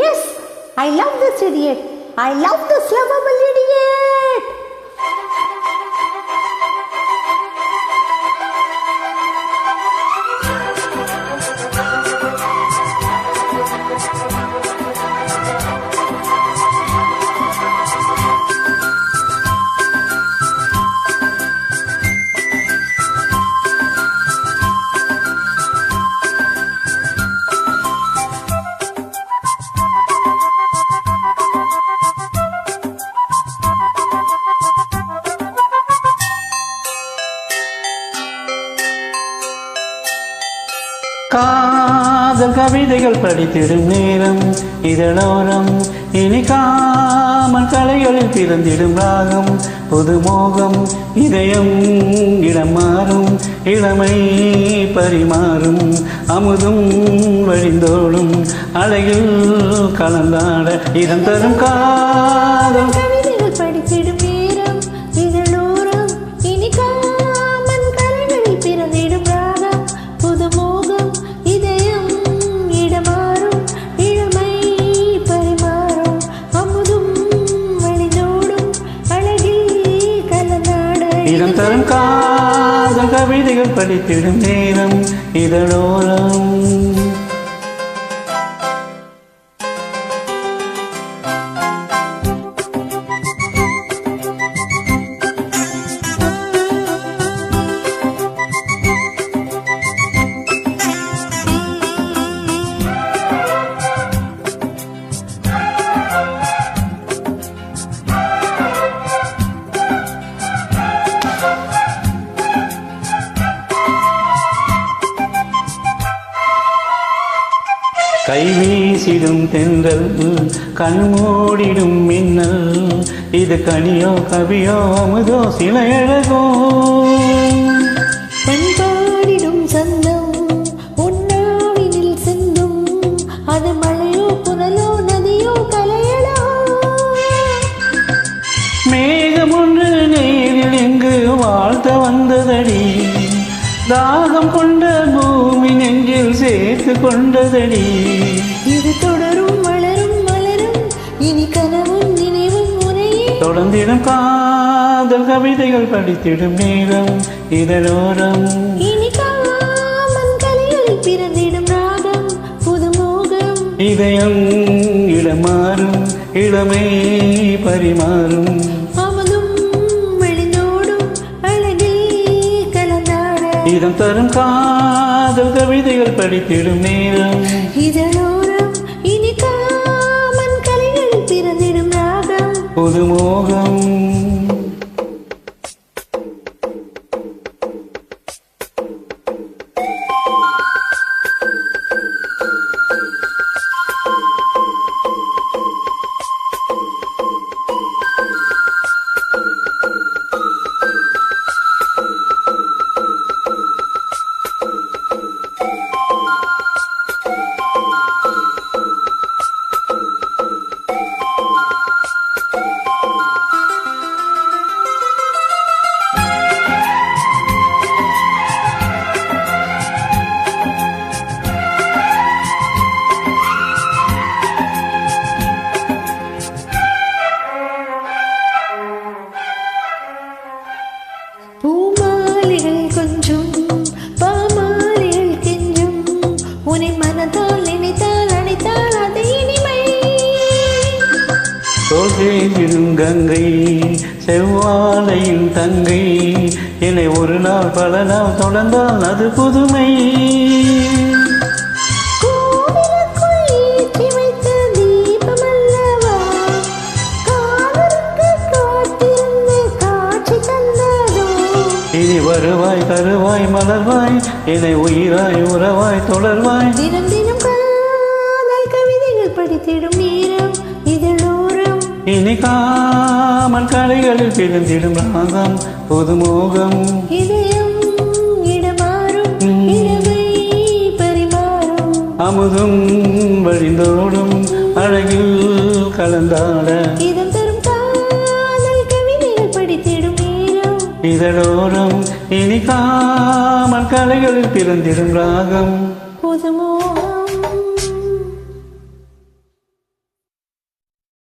Yes, I love this idiot. I love this lovable idiot. காதல் கவிதைகள் படித்திடும் நேரம் இதழோரம் இனி காமல் கலைகளில் பிறந்திடும் ராகம். புது மோகம் இதயம் இடம் மாறும். இளமை பரிமாறும். அமுதும் வழிந்தோடும். அழகில் கலந்தாட இதம் தரும் காதல். படித்திடும் நேரம் இதழோரம் கை வீசிடும் தென்றல் கண் மூடிடும் மின்னல் இது கனியோ கவியோ அமுதோ சில அழகோ பண்பாடிடும் சந்தம் உண்ணாவினில் சிந்தும் அது மழையோ புனலோ நதியோ கலையலோ மேகம் ஒன்று நேரில் இங்கு வாழ்த்த வந்ததடி தாகம் கொண்ட பூமி நெஞ்சில் சேர்த்து கொண்டதடி இது தொடரும் வளரும் மலரும் இனி கனவும் நினைவும் முறையே தொடர்ந்திடும் காதல் கவிதைகள் படித்திடும் நேரம் இதழோரம். இனி காமன் கலைகளில் பிறந்திடும் ராகம் புது மோகம் இதயம் இடமாறும் இளமை பரிமாறும். இதம் தரும் காதல் கவிதைகள் படித்திடும் நேரம். இதழோரம் இனி காமன் கலைகளில் பிறந்திடும் ராகம் புது மோகம். கங்கை செவ்வாழையின் தங்கை. என்னை ஒரு நாள் பல நாள் தொடர்ந்தால் அது புதுமை. இனி வருவாய் தருவாய் மலர்வாய். என்னை உயிராய் உறவாய் தொடர்வாய். இனி காமல் கலைகளில் பிறந்திடும் ராகம் புது மோகம் இதயம் இடமாறும் இரவை பரிமாறும். அமுதும் வழிந்தோடும் அழகில் கலந்தாட. இதழோரம் இனி காமல் கலைகளில் பிறந்திடும் ராகம். புதுமோ